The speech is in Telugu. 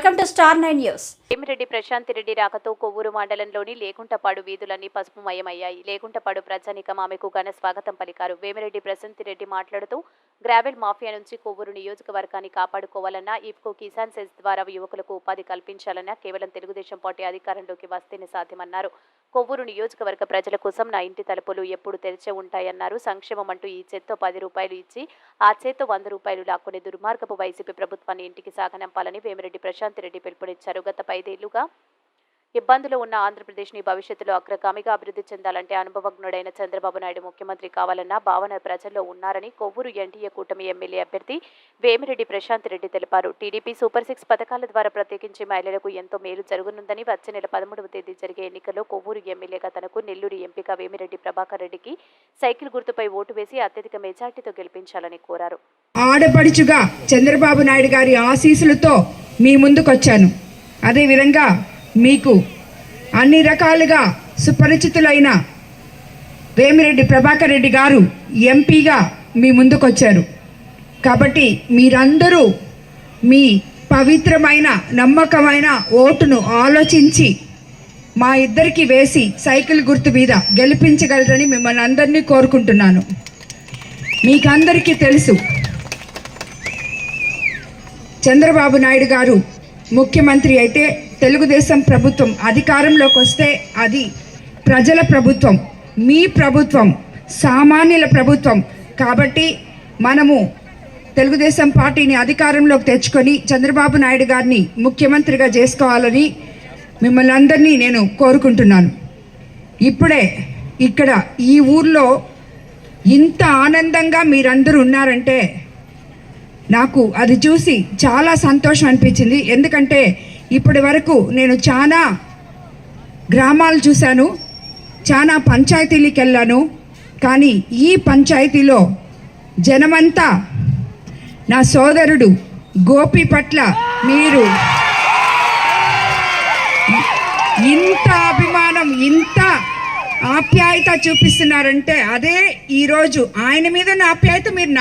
Welcome to star nine news. Bhimireddy Prashanth Reddy రాకతో కొవ్వూరు మండలంలోని లేకుంటపాడు వీధులన్నీ పసుపుమయమయ్యాయి. లేకుంటపాడు ప్రజానికం ఆమెకు ఘన స్వాగతం పలికారు. వేమిరెడ్డి ప్రశాంత్ రెడ్డి మాట్లాడుతూ గ్రావెల్ మాఫియా నుంచి కొవ్వూరు నియోజకవర్గాన్ని కాపాడుకోవాలన్నా ఇఫ్కో కిసాన్ సెస్ ద్వారా యువకులకు ఉపాధి కల్పించాలన్నా కేవలం తెలుగుదేశం పార్టీ అధికారంలోకి వస్తేనే సాధ్యమన్నారు. కొవ్వూరు నియోజకవర్గ ప్రజల కోసం నా ఇంటి తలుపులు ఎప్పుడు తెరిచే ఉంటాయన్నారు. సంక్షేమం అంటూ ఈ చేత్తో పది రూపాయలు ఇచ్చి ఆ చేత్తో వంద రూపాయలు లాక్కునే దుర్మార్గపు వైసీపీ ప్రభుత్వాన్ని ఇంటికి సాగనంపాలని వేమిరెడ్డి ప్రశాంత్ రెడ్డి పిలుపునిచ్చారు. గత ఐదేళ్ళుగా ఇబ్బందులు ఉన్న ఆంధ్రప్రదేశ్ని భవిష్యత్తులో అగ్రగామిగా అభివృద్ధి చెందాలంటే అనుభవజ్ఞుడైన చంద్రబాబు నాయుడు ముఖ్యమంత్రి కావాలన్న భావన ప్రజల్లో ఉన్నారని కొవ్వూరు ఎన్డీఏ కూటమి ఎమ్మెల్యే అభ్యర్థి వేమిరెడ్డి ప్రశాంత్ రెడ్డి తెలిపారు. టీడీపీ సూపర్ సిక్స్ పథకాల ద్వారా ప్రత్యేకించి మహిళలకు ఎంతో మేలు జరుగునుందని వచ్చే నెల పదమూడవ తేదీ జరిగే ఎన్నికల్లో కొవ్వూరు ఎమ్మెల్యేగా తనకు నెల్లూరు ఎంపిక వేమిరెడ్డి ప్రభాకర్ రెడ్డికి సైకిల్ గుర్తుపై ఓటు వేసి అత్యధిక మెజార్టీతో గెలిపించాలని కోరారు. ఆడపడుచుగా చంద్రబాబు నాయుడు గారి ఆశీస్సులతో మీ ముందుకొచ్చాను. అదేవిధంగా మీకు అన్ని రకాలుగా సుపరిచితులైన వేమిరెడ్డి ప్రభాకర్ రెడ్డి గారు ఎంపీగా మీ ముందుకొచ్చారు. కాబట్టి మీరందరూ మీ పవిత్రమైన నమ్మకమైన ఓటును ఆలోచించి మా ఇద్దరికి వేసి సైకిల్ గుర్తు మీద గెలిపించగలరని మిమ్మల్ని అందరినీ కోరుకుంటున్నాను. మీకందరికీ తెలుసు చంద్రబాబు నాయుడు గారు ముఖ్యమంత్రి అయితే తెలుగుదేశం ప్రభుత్వం అధికారంలోకి వస్తే అది ప్రజల ప్రభుత్వం మీ ప్రభుత్వం సామాన్యుల ప్రభుత్వం. కాబట్టి మనము తెలుగుదేశం పార్టీని అధికారంలోకి తెచ్చుకొని చంద్రబాబు నాయుడు గారిని ముఖ్యమంత్రిగా చేసుకోవాలని మిమ్మల్ని అందరినీ నేను కోరుకుంటున్నాను. ఇప్పుడే ఇక్కడ ఈ ఊర్లో ఇంత ఆనందంగా మీరందరూ ఉన్నారంటే నాకు అది చూసి చాలా సంతోషం అనిపించింది. ఎందుకంటే ఇప్పటి వరకు నేను చాలా గ్రామాలు చూశాను చాలా పంచాయతీలకు వెళ్ళాను. కానీ ఈ పంచాయతీలో జనమంతా నా సోదరుడు గోపి పట్ల మీరు ఇంత అభిమానం ఇంత ఆప్యాయత చూపిస్తున్నారంటే అదే ఈరోజు ఆయన మీద నా ఆప్యాయత మీరు నా